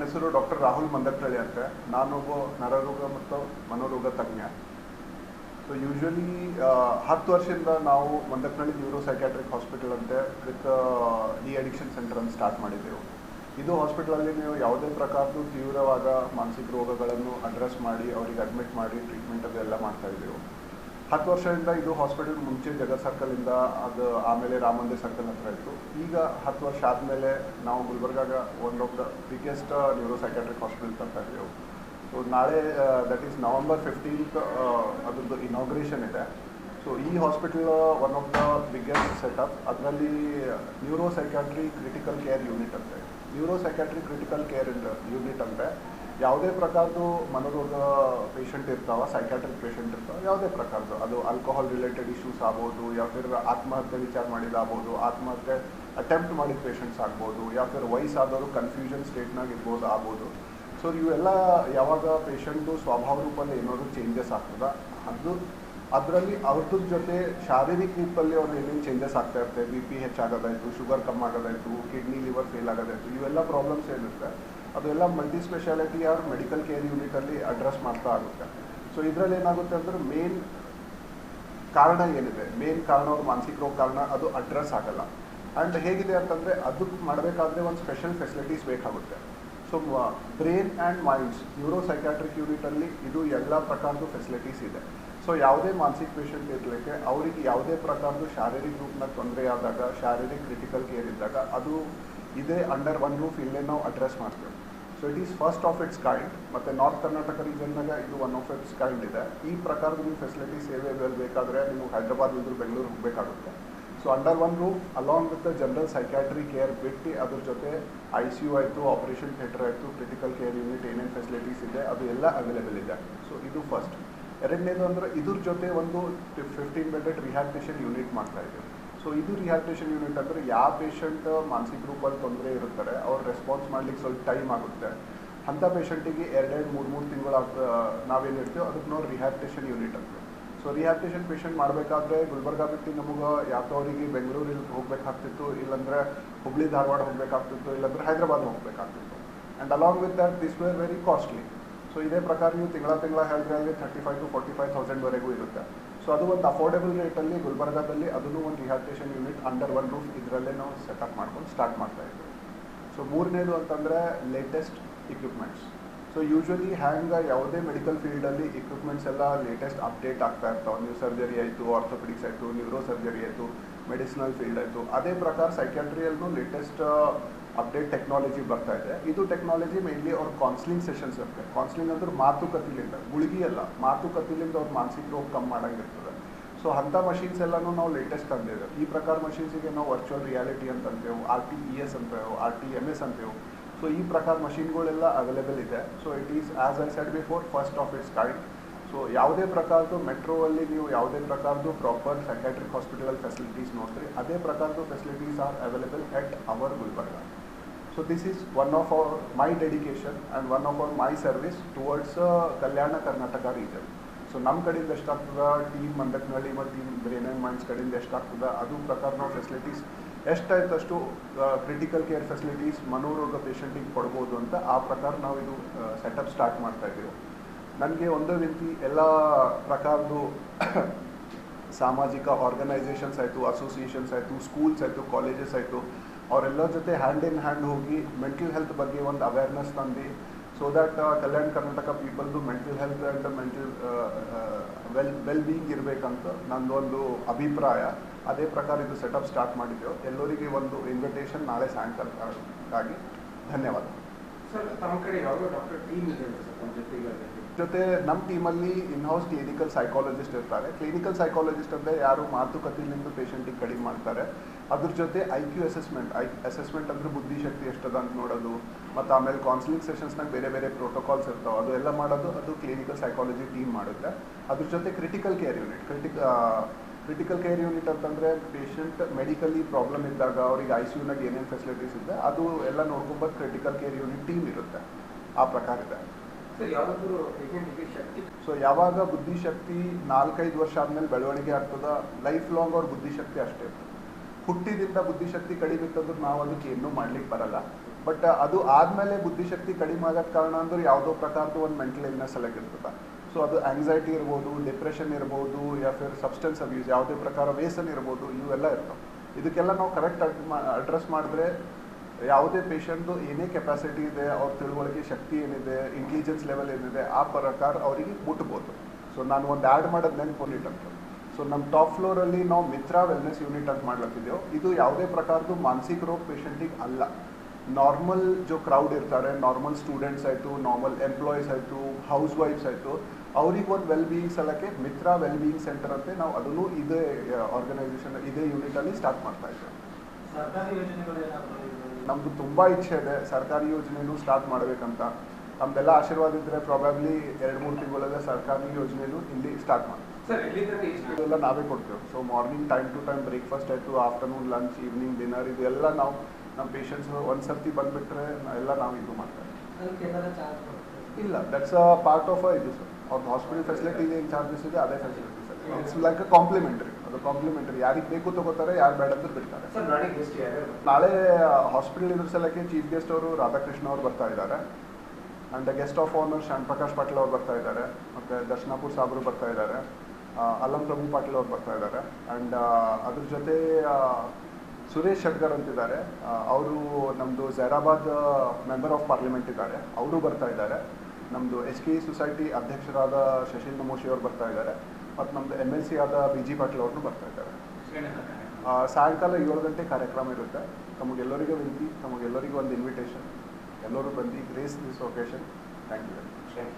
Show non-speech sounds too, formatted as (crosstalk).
ನನ್ನ ಹೆಸರು ಡಾಕ್ಟರ್ ರಾಹುಲ್ ಮಂದಕ್ಕಳಿ ಅಂತ. ನಾನೊಬ್ಬ ನರರೋಗ ಮತ್ತು ಮನೋರೋಗ ತಜ್ಞ. ಸೊ ಯೂಶ್ವಲಿ ಹತ್ತು ವರ್ಷದಿಂದ ನಾವು ಮಂದಕ್ನಳ್ಳಿ ನ್ಯೂರೋ ಸೈಕ್ಯಾಟ್ರಿಕ್ ಹಾಸ್ಪಿಟಲ್ ಅಂತೆ ವಿತ್ ಡಿ ಅಡಿಕ್ಷನ್ ಸೆಂಟರ್ ಅಂತ ಸ್ಟಾರ್ಟ್ ಮಾಡಿದ್ದೆವು. ಇದು ಹಾಸ್ಪಿಟಲಲ್ಲಿ ನೀವು ಯಾವುದೇ ಪ್ರಕಾರದ ತೀವ್ರವಾದ ಮಾನಸಿಕ ರೋಗಗಳನ್ನು ಅಡ್ರೆಸ್ ಮಾಡಿ, ಅವರಿಗೆ ಅಡ್ಮಿಟ್ ಮಾಡಿ ಟ್ರೀಟ್ಮೆಂಟ್ ಅದೆಲ್ಲ ಮಾಡ್ತಾ ಇದ್ದೆವು. ಹತ್ತು ವರ್ಷದಿಂದ ಇದು ಹಾಸ್ಪಿಟಲ್ ಮುಂಚೆ ಜಗತ್ ಸರ್ಕಲಿಂದ ಅದು ಆಮೇಲೆ ರಾಮ ಮಂದಿರ್ ಸರ್ಕಲ್ ಹತ್ರ ಇತ್ತು. ಈಗ ಹತ್ತು ವರ್ಷ ಆದಮೇಲೆ ನಾವು ಗುಲ್ಬರ್ಗಾಗ one of the biggest neuro psychiatric hospital ತರ್ತಾ ಇದ್ದೆವು ಸೊ ನಾಳೆ ದಟ್ ಈಸ್ ನವೆಂಬರ್ ಫಿಫ್ಟೀನ್ತ್ ಅದರದ್ದು ಇನಾಗ್ರೇಷನ್ ಇದೆ. ಸೊ ಈ hospital one of the biggest setup ಅದರಲ್ಲಿ ನ್ಯೂರೋ ಕ್ರಿಟಿಕಲ್ ಕೇರ್ ಯೂನಿಟ್ ಅಂತೆ. ನ್ಯೂರೋ ಕ್ರಿಟಿಕಲ್ ಕೇರ್ ಯೂನಿಟ್ ಅಂದರೆ ಯಾವುದೇ ಪ್ರಕಾರದ್ದು ಮನೋರೋಗ ಪೇಷಂಟ್ ಇರ್ತಾವ ಸೈಕ್ಯಾಟ್ರಿಕ್ ಪೇಷಂಟ್ ಇರ್ತಾವ, ಯಾವುದೇ ಪ್ರಕಾರದ್ದು. ಅದು ಆಲ್ಕೋಹಾಲ್ ರಿಲೇಟೆಡ್ ಇಶ್ಯೂಸ್ ಆಗ್ಬೋದು ಯಾವ ಆತ್ಮಹತ್ಯೆ ವಿಚಾರ ಮಾಡಿದಾಗ್ಬೋದು, ಆತ್ಮಹತ್ಯೆ ಅಟೆಂಪ್ಟ್ ಮಾಡಿದ ಪೇಷಂಟ್ಸ್ ಆಗ್ಬೋದು ಯಾವ ವಯಸ್ಸಾದವರು ಕನ್ಫ್ಯೂಷನ್ ಸ್ಟೇಟ್ನಾಗ ಇರ್ಬೋದು, ಆಗ್ಬೋದು. ಸೊ ಇವೆಲ್ಲ ಯಾವಾಗ ಪೇಷಂಟು ಸ್ವಭಾವ ರೂಪದಲ್ಲಿ ಏನಾದರೂ ಚೇಂಜಸ್ ಆಗ್ತದ, ಅದು ಅದರಲ್ಲಿ ಅವ್ರದ್ದು ಜೊತೆ ಶಾರೀರಿಕ ರೂಪದಲ್ಲಿ ಅವ್ರು ಏನೇನು ಚೇಂಜಸ್ ಆಗ್ತಾ ಇರುತ್ತೆ ಬಿ ಪಿ ಹೆಚ್ಚಾಗೋದಾಯ್ತು ಶುಗರ್ ಕಮ್ಮಿ ಆಗೋದಾಯಿತು ಕಿಡ್ನಿ ಲಿವರ್ ಫೇಲ್ ಆಗೋದಾಯಿತು, ಇವೆಲ್ಲ ಪ್ರಾಬ್ಲಮ್ಸ್ ಏನಿರುತ್ತೆ. ಅದೆಲ್ಲ ಮಲ್ಟಿ ಸ್ಪೆಷಾಲಿಟಿ ಅವ್ರ ಮೆಡಿಕಲ್ ಕೇರ್ ಯೂನಿಟಲ್ಲಿ ಅಡ್ರೆಸ್ ಮಾಡ್ತಾ ಆಗುತ್ತೆ ಸೊ ಇದರಲ್ಲಿ ಏನಾಗುತ್ತೆ ಅಂದರೆ ಮೇನ್ ಕಾರಣ ಏನಿದೆ? ಮೇನ್ ಕಾರಣ ಅವ್ರ ಮಾನಸಿಕ ರೋಗ ಕಾರಣ ಅದು ಅಡ್ರೆಸ್ ಆಗಲ್ಲ. ಆ್ಯಂಡ್ ಹೇಗಿದೆ ಅಂತಂದರೆ ಅದಕ್ಕೆ ಮಾಡಬೇಕಾದ್ರೆ ಒಂದು ಸ್ಪೆಷಲ್ ಫೆಸಿಲಿಟೀಸ್ ಬೇಕಾಗುತ್ತೆ. So brain and minds neuro psychiatric ಯೂನಿಟಲ್ಲಿ ಇದು ಎಲ್ಲ ಪ್ರಕಾರದ ಫೆಸಿಲಿಟೀಸ್ ಇದೆ. ಸೊ ಯಾವುದೇ ಮಾನಸಿಕ ಪೇಷಂಟ್ ಇರಲಿಕ್ಕೆ ಅವರಿಗೆ ಯಾವುದೇ ಪ್ರಕಾರದ ಶಾರೀರಿಕ ರೂಪನ ತೊಂದರೆ ಆದಾಗ, ಶಾರೀರಿಕ ಕ್ರಿಟಿಕಲ್ ಕೇರ್ ಇದ್ದಾಗ ಅದು ಇದೇ ಅಂಡರ್ ಒನ್ ರೂಫ್ ಇಲ್ಲೇ ನಾವು ಅಡ್ರೆಸ್ ಮಾಡ್ತೇವೆ. So it is first of its kind ಮತ್ತು ನಾರ್ತ್ ಕರ್ನಾಟಕ ರೀಜನ್ನಾಗ ಇದು ಒನ್ ಆಫ್ ಇಟ್ಸ್ ಕೈಂಡ್ ಇದೆ. ಈ ಪ್ರಕಾರದ ನೀವು ಫೆಸಿಲಿಟಿ ಸೇವೆ ಬೇಕಾದರೆ ನೀವು ಹೈದ್ರಾಬಾದ್ ಇದ್ರು ಬೆಂಗಳೂರು ಹೋಗಬೇಕಾಗುತ್ತೆ. So under one roof along with general psychiatry care ಬಿಟ್ಟು ಅದ್ರ ಜೊತೆ ಐ ಸಿ ಯು ಆಯಿತು ಆಪರೇಷನ್ ಥಿಯೇಟರ್ ಆಯಿತು ಕ್ರಿಟಿಕಲ್ ಕೇರ್ ಯೂನಿಟ್ ಏನೇನು ಫೆಸಿಲಿಟೀಸ್ ಇದೆ, ಅದು ಎಲ್ಲ ಅವೈಲೇಬಲ್ ಇದೆ. ಸೊ ಇದು ಫಸ್ಟ್ ಎರಡನೇದು ಅಂದರೆ ಇದ್ರ ಜೊತೆ ಒಂದು ಫಿಫ್ಟೀನ್ ಬೆಡೆಡ್ ರಿಹ್ಯಾಬಿಟೇಷನ್ ಯೂನಿಟ್ ಮಾಡ್ತಾ ಇದ್ದೀವಿ. ಸೊ ಇದು ರಿಹ್ಯಾಬಿಟೇಷನ್ ಯೂನಿಟ್ ಅಂದರೆ ಯಾವ ಪೇಷಂಟ್ ಮಾನಸಿಕ ರೂಪದಲ್ಲಿ ತೊಂದರೆ ಇರುತ್ತಾರೆ, ಅವ್ರು ರೆಸ್ಪಾನ್ಸ್ ಮಾಡ್ಲಿಕ್ಕೆ ಸ್ವಲ್ಪ ಟೈಮ್ ಆಗುತ್ತೆ. ಅಂಥ ಪೇಷಂಟಿಗೆ ಎರಡೆರಡು ಮೂರು ಮೂರು ತಿಂಗಳು ನಾವೇನು ಇರ್ತೀವಿ ಅದಕ್ಕೆ ನಾವು ರಿಹ್ಯಾಬಿಟೇಷನ್ ಯೂನಿಟ್ ಅಂತ ಸೊ ರಿಹ್ಯಾಬಿಟೇಷನ್ ಪೇಷಂಟ್ ಮಾಡಬೇಕಾದ್ರೆ ಗುಲ್ಬರ್ಗಾ ಬಿಟ್ಟು ನಮಗೆ ಯಾವ್ದವರಿಗೆ ಬೆಂಗಳೂರಿಗೆ ಹೋಗಬೇಕಾಗ್ತಿತ್ತು, ಇಲ್ಲಾಂದ್ರೆ ಹುಬ್ಳಿ ಧಾರವಾಡ ಹೋಗಬೇಕಾಗ್ತಿತ್ತು, ಇಲ್ಲಾಂದ್ರೆ Hyderabad ಹೋಗಬೇಕಾಗ್ತಿತ್ತು. And along with that this were very costly so ಇದೇ ಪ್ರಕಾರ ನೀವು ತಿಂಗಳ ತಿಂಗಳ ಹೇಳಿದ್ರೆ ಅಲ್ಲಿ thirty five to forty five ತೌಸಂಡ್ವರೆಗೂ ಇರುತ್ತೆ. ಸೊ ಅದು ಒಂದು ಅಫೋರ್ಡೆಬಲ್ ರೇಟಲ್ಲಿ ಗುಲ್ಬರ್ಗಾದಲ್ಲಿ ಅದನ್ನು ಒಂದು rehabilitation unit under one roof ಇದರಲ್ಲೇ ನಾವು ಸೆಟಪ್ ಮಾಡ್ಕೊಂಡು ಸ್ಟಾರ್ಟ್ ಮಾಡ್ತಾ ಇದ್ದೀವಿ ಸೊ ಮೂರನೇದು ಅಂತಂದರೆ ಲೇಟೆಸ್ಟ್ ಇಕ್ವಿಪ್ಮೆಂಟ್ಸ್ ಸೊ ಯೂಶ್ವಲಿ ಹ್ಯಾಂಗ ಯಾವುದೇ ಮೆಡಿಕಲ್ ಫೀಲ್ಡಲ್ಲಿ ಇಕ್ವಿಪ್ಮೆಂಟ್ಸ್ ಎಲ್ಲ ಲೇಟೆಸ್ಟ್ ಅಪ್ಡೇಟ್ ಆಗ್ತಾ ಇರ್ತಾವೆ. ನ್ಯೂ ಸರ್ಜರಿ ಆಯಿತು ಆರ್ಥೋಪೆಡಿಕ್ಸ್ ಆಯಿತು ನ್ಯೂರೋ ಸರ್ಜರಿ ಆಯಿತು ಮೆಡಿಸಿನಲ್ ಫೀಲ್ಡ್ ಆಯಿತು. ಅದೇ ಪ್ರಕಾರ ಸೈಕ್ಯಾಟ್ರಿಯಲ್ಲೂ ಲೇಟೆಸ್ಟ್ ಅಪ್ಡೇಟ್ ಟೆಕ್ನಾಲಜಿ ಬರ್ತಾ ಇದೆ. ಇದು ಟೆಕ್ನಾಲಜಿ ಮೇನ್ಲಿ ಅವ್ರ ಕೌನ್ಸಿಲಿಂಗ್ ಸೆಷನ್ಸ್ ಇರುತ್ತೆ. ಕೌನ್ಸಿಲಿಂಗ್ ಅಂದ್ರೆ ಮಾತುಕತೆಲಿಂದ ಗುಳಿಗೆ ಅಲ್ಲ ಮಾತುಕತೆಲಿಂದ ಅವ್ರ ಮಾನಸಿಕ ರೋಗ ಕಮ್ಮಿ ಮಾಡಂಗಿರ್ತದೆ. ಸೊ ಅಂಥ ಮಷೀನ್ಸ್ ಎಲ್ಲನೂ ನಾವು ಲೇಟೆಸ್ಟ್ ತಂದಿದ್ದೇವೆ. ಈ ಪ್ರಕಾರ ಮಷೀನ್ಸಿಗೆ ನಾವು ವರ್ಚುವಲ್ ರಿಯಾಲಿಟಿ ಅಂತ ಅಂತೇವೆ ಆರ್ ಟಿ ಇ ಎಸ್ ಅಂತೇವೆ ಆರ್ ಟಿ ಎಂ ಎಸ್ ಅಂತೇವೆ. ಸೊ ಈ ಪ್ರಕಾರ ಮಷೀನ್ಗಳೆಲ್ಲ ಅವೈಲೇಬಲ್ ಇದೆ. So it is as I said before first of its kind so ಯಾವುದೇ ಪ್ರಕಾರದ್ದು ಮೆಟ್ರೋಲ್ಲಿ ನೀವು ಯಾವುದೇ ಪ್ರಕಾರದ್ದು ಪ್ರಾಪರ್ ಸೈಕ್ಯಾಟ್ರಿಕ್ ಹಾಸ್ಪಿಟಲ್ ಫೆಸಿಲಿಟೀಸ್ ನೋಡ್ತೀರಿ, ಅದೇ ಪ್ರಕಾರದ್ದು facilities are available at our Gulbarga so this is one of our my dedication and one of our my service towards Kalyana Karnataka region so ನಮ್ಮ ಕಡೆಯಿಂದ ಎಷ್ಟಾಗ್ತದ ಟೀಮ್ ಮಂದಕ್ನಹಳ್ಳಿ ಮತ್ತು ಟೀಮ್ ಬ್ರೇನ್ ಆ್ಯಂಡ್ ಮೈಂಡ್ಸ್ ಕಡೆಯಿಂದ ಎಷ್ಟಾಗ್ತದ ಅದು ಪ್ರಕಾರ ನಾವು facilities ಎಷ್ಟಾಯ್ತಷ್ಟು critical care facilities ಮನೋರೋಗ ಪೇಷಂಟಿಗೆ ಕೊಡ್ಬೋದು ಅಂತ ಆ ಪ್ರಕಾರ ನಾವು ಇದು ಸೆಟಪ್ ಸ್ಟಾರ್ಟ್ ಮಾಡ್ತಾ ಇದ್ದೀವಿ. ನನಗೆ ಒಂದೇ ರೀತಿ ಎಲ್ಲ ಪ್ರಕಾರದ್ದು (coughs) ಸಾಮಾಜಿಕ ಆರ್ಗನೈಸೇಷನ್ಸ್ ಆಯಿತು ಅಸೋಸಿಯೇಷನ್ಸ್ ಆಯಿತು ಸ್ಕೂಲ್ಸ್ ಆಯಿತು ಕಾಲೇಜಸ್ ಆಯಿತು ಅವರೆಲ್ಲರ ಜೊತೆ ಹ್ಯಾಂಡ್ ಇನ್ ಹ್ಯಾಂಡ್ ಹೋಗಿ ಮೆಂಟಲ್ ಹೆಲ್ತ್ ಬಗ್ಗೆ ಒಂದು ಅವೇರ್ನೆಸ್ ತಂದು so that Kalyana Karnataka ಪೀಪಲ್ದು mental health and mental well well being ಇರಬೇಕಂತ ನಂದೊಂದು ಅಭಿಪ್ರಾಯ. ಅದೇ ಪ್ರಕಾರ ಇದು ಸೆಟಪ್ ಸ್ಟಾರ್ಟ್ ಮಾಡಿದ್ದೆವು. ಎಲ್ಲರಿಗೆ ಒಂದು ಇನ್ವಿಟೇಷನ್ ನಾಳೆ ಸಾಯಂಕಾಲಕ್ಕಾಗಿ. ಧನ್ಯವಾದ. ಸರ್ ತಮ್ಮ ಕಡೆ ಯಾವ ಡಾಕ್ಟರ್ ಟೀಮ್ ಇದೆ ಸರ್ ತಮ್ಮ ಜೊತೆ ನಮ್ಮ ಟೀಮಲ್ಲಿ ಇನ್ಹೌಸ್ ಕ್ಲಿನಿಕಲ್ ಸೈಕಾಲಜಿಸ್ಟ್ ಇರ್ತಾರೆ. ಕ್ಲಿನಿಕಲ್ ಸೈಕಾಲಜಿಸ್ಟ್ ಅಂದರೆ ಯಾರು ಮಾತುಕತೆಯಿಂದ ಪೇಷಂಟಿಗೆ ಕಡಿಮೆ ಮಾಡ್ತಾರೆ. ಅದ್ರ ಜೊತೆ I Q assessment I assessment ಅಂದ್ರೆ ಬುದ್ಧಿಶಕ್ತಿ ಎಷ್ಟದ ಅಂತ ನೋಡೋದು ಮತ್ತು ಆಮೇಲೆ ಕೌನ್ಸಿಲಿಂಗ್ ಸೆಷನ್ಸ್ನಾಗ ಬೇರೆ ಬೇರೆ ಪ್ರೋಟೋಕಾಲ್ಸ್ ಇರ್ತಾವೆ ಅದು ಎಲ್ಲ ಮಾಡೋದು ಅದು ಕ್ಲಿನಿಕಲ್ ಸೈಕಾಲಜಿ ಟೀಮ್ ಮಾಡುತ್ತೆ. ಅದ್ರ ಜೊತೆ critical care unit critic critical care unit ಅಂತಂದರೆ ಪೇಷಂಟ್ ಮೆಡಿಕಲಿ ಪ್ರಾಬ್ಲಮ್ ಇದ್ದಾಗ ಅವ್ರಿಗೆ ಐ ಸಿ ಯುನಾಗ ಏನೇನು ಫೆಸಿಲಿಟೀಸ್ ಇದೆ ಅದು ಎಲ್ಲ ನೋಡ್ಕೊಂಬಂದು ಕ್ರಿಟಿಕಲ್ ಕೇರ್ ಯೂನಿಟ್ ಟೀಮ್ ಇರುತ್ತೆ. ಆ ಪ್ರಕಾರ ಇದೆ. ಸೊ ಯಾವಾಗ ಬುದ್ಧಿಶಕ್ತಿ ನಾಲ್ಕೈದು ವರ್ಷ ಆದಮೇಲೆ ಬೆಳವಣಿಗೆ ಆಗ್ತದ ಲೈಫ್ ಲಾಂಗ್ ಅವ್ರ ಬುದ್ಧಿಶಕ್ತಿ ಅಷ್ಟೇ ಇರ್ತದೆ. ಹುಟ್ಟಿದಿಂದ ಬುದ್ಧಿಶಕ್ತಿ ಕಡಿಮೆ ಇತ್ತಂದ್ರೆ ನಾವು ಅದಕ್ಕೆ ಏನೂ ಮಾಡ್ಲಿಕ್ಕೆ ಬರಲ್ಲ. ಬಟ್ ಅದು ಆದಮೇಲೆ ಬುದ್ಧಿಶಕ್ತಿ ಕಡಿಮೆ ಆಗೋದ್ ಕಾರಣ ಅಂದ್ರೆ ಯಾವುದೋ ಪ್ರಕಾರದ ಒಂದು ಮೆಂಟಲ್ ಇಲ್ನೆಸ್ ಎಲ್ಲ ಇರ್ತದೆ ಸೊ ಅದು ಆಂಗ್ಸೈಟಿ ಇರ್ಬೋದು ಡಿಪ್ರೆಷನ್ ಇರ್ಬೋದು ಯಾ ಫಿರ್ ಸಬ್ಸ್ಟೆನ್ಸ್ ಅಬ್ಯೂಸ್ ಯಾವುದೇ ಪ್ರಕಾರ ವೇಸನ್ ಇರ್ಬೋದು, ಇವೆಲ್ಲ ಇರ್ತವೆ. ಇದಕ್ಕೆಲ್ಲ ನಾವು ಕರೆಕ್ಟ್ ಅಡ್ರೆಸ್ ಮಾಡಿದ್ರೆ ಯಾವುದೇ ಪೇಷಂಟ್ದು ಏನೇ ಕೆಪಾಸಿಟಿ ಇದೆ, ಅವ್ರ ತಿಳುವಳಿಕೆ ಶಕ್ತಿ ಏನಿದೆ ಇಂಟೆಲಿಜೆನ್ಸ್ ಲೆವೆಲ್ ಏನಿದೆ, ಆ ಪ್ರಕಾರ ಅವರಿಗೆ ಮುಟ್ಬೋದು. ಸೊ ನಾನು ಒಂದು ಆ್ಯಡ್ ಮಾಡೋದು ನೆನ್ಪು ಅಂತ ಸೊ ನಮ್ಮ ಟಾಪ್ ಫ್ಲೋರಲ್ಲಿ ನಾವು ಮಿತ್ರ ವೆಲ್ನೆಸ್ ಯೂನಿಟ್ ಅಂತ ಮಾಡ್ಲತ್ತಿದ್ದೆವು. ಇದು ಯಾವುದೇ ಪ್ರಕಾರದ್ದು ಮಾನಸಿಕ ರೋಗ ಪೇಷಂಟಿಗೆ ಅಲ್ಲ. ನಾರ್ಮಲ್ ಜೋ ಕ್ರೌಡ್ ಇರ್ತಾರೆ ನಾರ್ಮಲ್ ಸ್ಟೂಡೆಂಟ್ಸ್ ಆಯಿತು ನಾರ್ಮಲ್ ಎಂಪ್ಲಾಯೀಸ್ ಆಯಿತು ಹೌಸ್ ವೈಫ್ಸ್ ಆಯಿತು ಅವ್ರಿಗೆ ಒಂದು ವೆಲ್ ಬೀಯಿಂಗ್ ಸಲಕ್ಕೆ ಮಿತ್ರ ವೆಲ್ ಬೀಯಿಂಗ್ ಸೆಂಟರ್ ಅಂತ ನಾವು ಅದನ್ನು ಇದೇ ಆರ್ಗನೈಸೇಷನ್ ಇದೇ ಯೂನಿಟಲ್ಲಿ ಸ್ಟಾರ್ಟ್ ಮಾಡ್ತಾ ಇದ್ದೆ? ನಮ್ದು ತುಂಬ ಇಚ್ಛೆ ಇದೆ. ಸರ್ಕಾರಿ ಯೋಜನೆನೂ ಸ್ಟಾರ್ಟ್ ಮಾಡಬೇಕಂತ. ನಮ್ದೆಲ್ಲ ಆಶೀರ್ವಾದ ಇದ್ದರೆ ಪ್ರಾಬಬ್ಲಿ ಎರಡು ಮೂರು ತಿಂಗಳಲ್ಲೇ ಸರ್ಕಾರಿ ಯೋಜನೆಯೂ ಇಲ್ಲಿ ಸ್ಟಾರ್ಟ್ ಮಾಡಿ ಇದೆಲ್ಲ ನಾವೇ ಕೊಡ್ತೇವೆ. So morning time to time breakfast ಆಯಿತು ಆಫ್ಟರ್ನೂನ್ ಲಂಚ್ ಈವ್ನಿಂಗ್ ಡಿನ್ನರ್ ಇದೆಲ್ಲ ಎಲ್ಲ ನಾವು ನಮ್ಮ ಪೇಷಂಟ್ಸ್ ಒಂದು ಸರ್ತಿ ಬಂದುಬಿಟ್ರೆ ಎಲ್ಲ ನಾವು ಇದು ಮಾಡ್ತೇವೆ ಮಾಡ್ತೀರಾ? ಇಲ್ಲ ದಟ್ಸ್ ಅ ಪಾರ್ಟ್ ಆಫ್ ಇದು ಸರ್ ಅವ್ರ ಹಾಸ್ಪಿಟಲ್ ಫೆಸಿಲಿಟಿ ಏನು ಚಾರ್ಜಸ್ ಇದೆ ಅದೇ facility sir it's like a complimentary ಅದು ಕಾಂಪ್ಲಿಮೆಂಟ್ರಿ ಯಾರಿಗೆ ಬೇಕು ತಗೋತಾರೆ ಯಾರು ಬೇಡ ಅಂತ ಬಿಡ್ತಾರೆ. ನಾಳೆ ಹಾಸ್ಪಿಟಲ್ ಇದ್ರ ಸಲಕ್ಕೆ ಚೀಫ್ ಗೆಸ್ಟ್ ಅವರು ರಾಧಾಕೃಷ್ಣ ಅವರು ಬರ್ತಾ ಇದ್ದಾರೆ. And guest of honour Shyam Prakash Patil ಅವ್ರು ಬರ್ತಾ ಇದ್ದಾರೆ. ಮತ್ತು ದರ್ಶನಾಪುರ್ ಸಾಬ್ರು ಬರ್ತಾ ಇದ್ದಾರೆ. ಅಲ್ಲಂ ಪ್ರಭು ಪಾಟೀಲ್ ಅವ್ರು ಬರ್ತಾ ಇದ್ದಾರೆ. ಆ್ಯಂಡ್ ಅದ್ರ ಜೊತೆ ಸುರೇಶ್ ಶೆಟ್ಗರ್ ಅಂತಿದ್ದಾರೆ. ಅವರು ನಮ್ಮದು ಜೈರಾಬಾದ್ ಮೆಂಬರ್ ಆಫ್ ಪಾರ್ಲಿಮೆಂಟ್ ಇದ್ದಾರೆ. ಅವರು ಬರ್ತಾ ಇದ್ದಾರೆ. ನಮ್ಮದು ಎಸ್ ಕೆ ಸೊಸೈಟಿ ಅಧ್ಯಕ್ಷರಾದ ಶಶೀಲ್ ನಮೋಶಿ ಅವರು ಬರ್ತಾ ಇದ್ದಾರೆ. ಮತ್ತು ನಮ್ಮದು ಎಂ ಎಲ್ ಸಿ ಆದ ಬಿ ಜಿ ಪಾಟೀಲ್ ಅವ್ರನ್ನೂ ಬರ್ತಾ ಇದ್ದಾರೆ. ಸಾಯಂಕಾಲ ಏಳು ಗಂಟೆ ಕಾರ್ಯಕ್ರಮ ಇರುತ್ತೆ. ತಮಗೆಲ್ಲರಿಗೂ ವಿನಂತಿ, ತಮಗೆಲ್ಲರಿಗೂ ಒಂದು ಇನ್ವಿಟೇಷನ್ ಎಲ್ಲರೂ ಬಂದು grace this occasion thank you